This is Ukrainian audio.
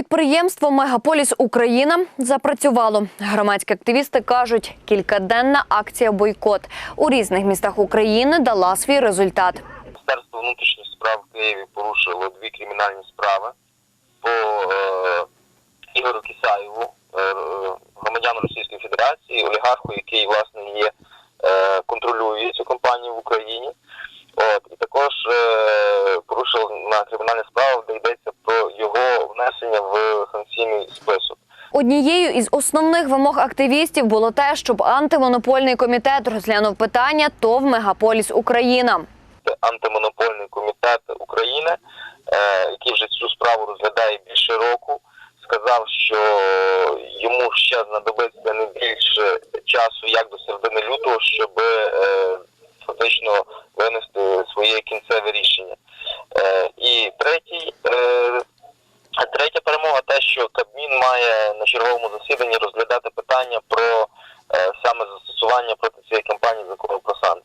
Підприємство Мегаполіс Україна запрацювало. Громадські активісти кажуть, кількаденна акція бойкот у різних містах України дала свій результат. Міністерство внутрішніх справ в Києві порушило дві кримінальні справи по е, Ігорю Кисаєву, е, е, громадяну Російської Федерації, олігарху, який власне є е, контролює цю компанію в Україні. От і також е, порушив на кримінальні справи, де йдеться про його внесення в санкційний список. Однією із основних вимог активістів було те, щоб антимонопольний комітет розглянув питання ТОВ Мегаполіс Україна. антимонопольний комітет України, е, який вже цю справу розглядає більше року, сказав, що йому ще знадобиться не більше часу, як до середини лютого, щоб е, фактично винести своє кінцеве рішення. що Кабмін має на черговому засіданні розглядати питання про е, саме застосування проти цієї кампанії закону про санкції.